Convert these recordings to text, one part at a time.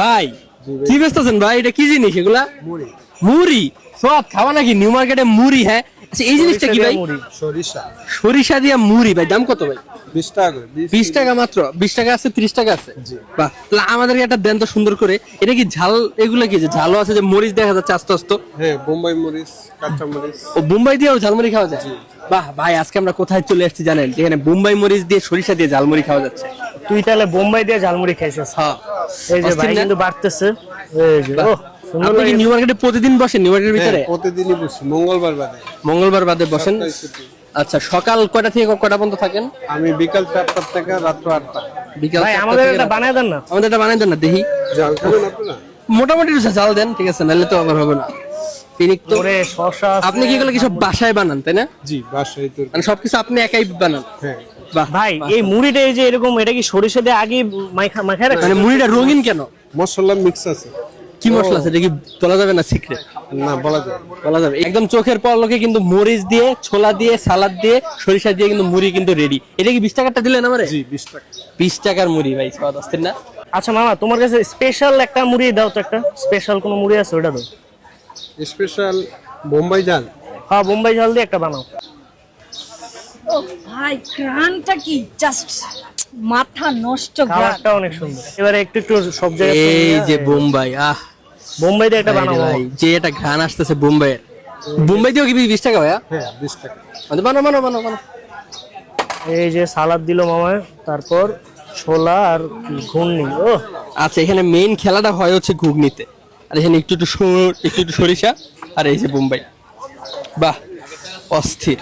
ভাই কি বেচতেছেন ভাই? এটা কি জিনিস এগুলা? মুড়ি। মুড়ি? সব খাওয়া নাকি নিউ মার্কেটে মুড়ি হ্যাঁ? আচ্ছা এই জিনিসটা কি ভাই? সরিষা। সরিষা দিয়া মুড়ি ভাই দাম কত ভাই? বিশ টাকা বিশ টাকা মাত্র বিশ টাকা আছে ত্রিশ টাকা আছে? বাহ তাহলে আমাদেরকে একটা দেন তো সুন্দর করে। এটা কি ঝাল এগুলো কি যে ঝালও আছে যে মরিচ দেখা যাচ্ছে আস্তে আস্তে? হ্যাঁ বোম্বাই মরিচ কাঁচা মরিচ। ও বোম্বাই দিয়েও ঝালমুড়ি খাওয়া যায়? বাহ ভাই আজকে আমরা কোথায় চলে আসছি জানেন? যেখানে বোম্বাই মরিচ দিয়ে সরিষা দিয়ে ঝালমুড়ি খাওয়া যাচ্ছে। তুই তাহলে বোম্বাই দিয়ে ঝালমুড়ি খাইছিস? হ্যাঁ। এই যে ভাই কিন্তু বাড়তেছে। এই যে ও আপনি কি নিউ মার্কেটে প্রতিদিন বসেন নিউ মার্কেটের ভিতরে? হ্যাঁ, প্রতিদিনই বসি মঙ্গলবার বাদে। মঙ্গলবার বাদে বসেন? আচ্ছা সকাল কয়টা থেকে কয়টা পর্যন্ত থাকেন? আমি বিকাল চারটা থেকে রাত্র আটটা। বিকাল ভাই আমাদের থেকে এটা বানায় দেন না। আমাদের এটা বানাই দেন না দেখি মোটামুটি জাল দেন ঠিক আছে নাহলে তো আবার হবে না। তো। আপনি কি এগুলো কি সব বাসায় বানান তাই না? জি বাসায় তো মানে সবকিছু আপনি একাই বানান? হ্যাঁ। ভাই এই মুড়িটা এই যে এরকম এটা কি সরিষা দিয়ে আগে মাখা মাখায় রাখছে মানে মুড়িটা রঙিন কেন? মশলা মিক্স আছে। কি মশলা আছে? এটা কি বলা যাবে না সিক্রেট না বলা না। বলা যাবে। একদম চোখের পলকে কিন্তু মরিচ দিয়ে ছোলা দিয়ে সালাদ দিয়ে সরিষা দিয়ে কিন্তু মুড়ি কিন্তু রেডি এটা কি বিশ টাকাটা দিলেন আমারে? জি বিশ টাকা। বিশ টাকার মুড়ি ভাই স্বাদ আসতেন না? আচ্ছা মামা তোমার কাছে স্পেশাল একটা মুড়ি দাও তো একটা। স্পেশাল কোনো মুড়ি আছে ওটা দাও। স্পেশাল বোম্বাই জাল হ্যাঁ বোম্বাই ঝাল দিয়ে একটা বানাও। ও ভাই ঘ্রাণটা কি? জাস্ট মাথা নষ্ট ঘ্রাণ। অনেক সুন্দর। এবারে একটু একটু সব জায়গায় এই যে বোম্বাই আহ। বোম্বাই দিয়ে একটা যে এটা ঘ্রাণ আসতেছে বোম্বাইয়ের। বোম্বাই দিয়েও কি বিশ টাকা ভাইয়া? হ্যাঁ টাকা। মানে বানো বানো বানো বানো এই যে সালাদ দিল মামা তারপর ছোলা আর ঘুগনি। ও। আচ্ছা এখানে মেইন খেলাটা হয় হচ্ছে ঘুগনিতে। আর এখানে একটু একটু একটু একটু সরিষা আর এই যে বোম্বাই। বাহ। অস্থির।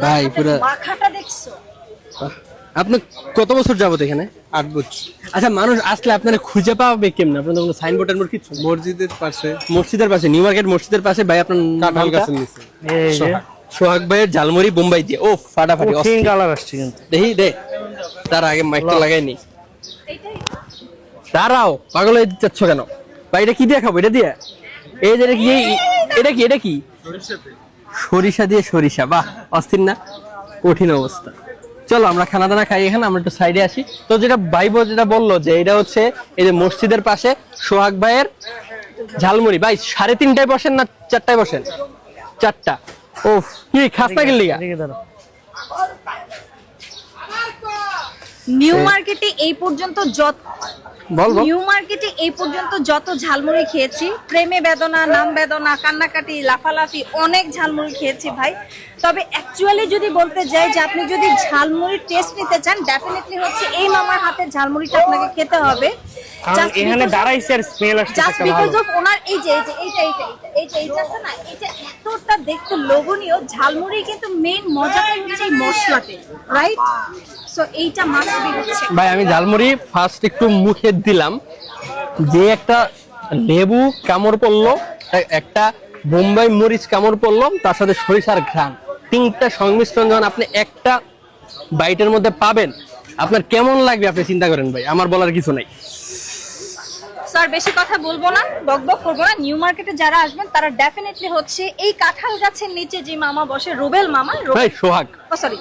ভাই পুরো মাখাটা দেখছ? আপনি কত বছর যাবত এখানে? আট বছর আচ্ছা মানুষ আসলে আপনারা খুঁজে পাবে কেমন? আপনাদের কোনো সাইনবোর্ড টাইনবোর্ড কিছু? মসজিদের পাশে। মসজিদের পাশে নিউ মার্কেট মসজিদের পাশে ভাই আপনার কাঁঠাল? গাছের নিচে। সোহাগ। ভাইয়ের ঝালমুড়ি বোম্বাই দিয়ে। ও ফাটাফাটি অস্থির। কালার আসছে কিন্তু। দেখি দে। তার আগে মাইকটা লাগাইনি দাঁড়াও পাগল হয়ে যাচ্ছ কেন? ভাই এটা কি দিয়ে খাব? এটা দিয়ে? এই যে এটা কি? এই- এটা কি? এটা কি? সরিষা দিয়ে সরিষা, বাহ, অস্থির না? কঠিন অবস্থা। চলো, আমরা খানা দানা খাই এখানে, আমরা একটু সাইডে আসি। তো যেটা ভাইবো যেটা বলল যে এটা হচ্ছে এই যে মসজিদের পাশে সোহাগ ভাইয়ের ঝালমুড়ি। ভাই, সাড়ে তিনটায় বসেন না চারটায় বসেন? চারটা। ও কি খাস্তা না দাঁড়াও। নিউ মার্কেটে এই পর্যন্ত যত নিউ মার্কেটে এই পর্যন্ত যত ঝালমুড়ি খেয়েছি প্রেমে বেদনা নাম বেদনা কান্নাকাটি লাফালাফি অনেক ঝালমুড়ি খেয়েছি ভাই। তবে অ্যাকচুয়ালি যদি বলতে যাই যে আপনি যদি ঝালমুড়ির টেস্ট নিতে চান ডেফিনেটলি হচ্ছে এই মামার হাতের ঝালমুড়িটা আপনাকে খেতে হবে। এখানে দাঁড়াইছে আর স্মেল আসছে জাস্ট বিকজ অফ ওনার এই যে এই যে এইটা এইটা এইটা এইটা আছে না এটা এতটা দেখতে লোভনীয় ঝালমুড়ি কিন্তু মেইন মজাটা হচ্ছে এই মশলাতে রাইট সো এইটা মাস্ট বি হচ্ছে। ভাই, আমি ঝালমুড়ি ফার্স্ট একটু মুখে দিলাম। যে একটা লেবু কামড় পড়ল একটা বোম্বাই মরিচ কামড় পড়ল, তার সাথে সরিষার ঘ্রাণ। তিনটা সংমিশ্রণ যখন আপনি একটা বাইটের মধ্যে পাবেন, আপনার কেমন লাগবে আপনি চিন্তা করেন ভাই? আমার বলার কিছু নাই। স্যার বেশি কথা বলব না। বকবক করব না। নিউ মার্কেটে যারা আসবেন তারা ডেফিনেটলি হচ্ছে এই কাঁঠাল গাছের নিচে যে মামা বসে রোবেল মামা ভাই সোহাগ। সরি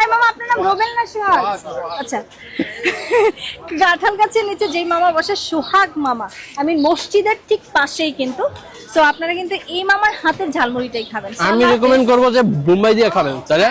এই মামা আপনার নাম রোবেল না সোহাগ? আচ্ছা। কাঁঠাল গাছের নিচে যেই মামা বসে সোহাগ মামা। আমি মসজিদের ঠিক পাশেই কিন্তু। সো আপনারা কিন্তু এই মামার হাতের ঝালমুড়িটাই খাবেন। আমি রেকমেন্ড করব যে বোম্বাই দিয়ে খাবেন তাহলে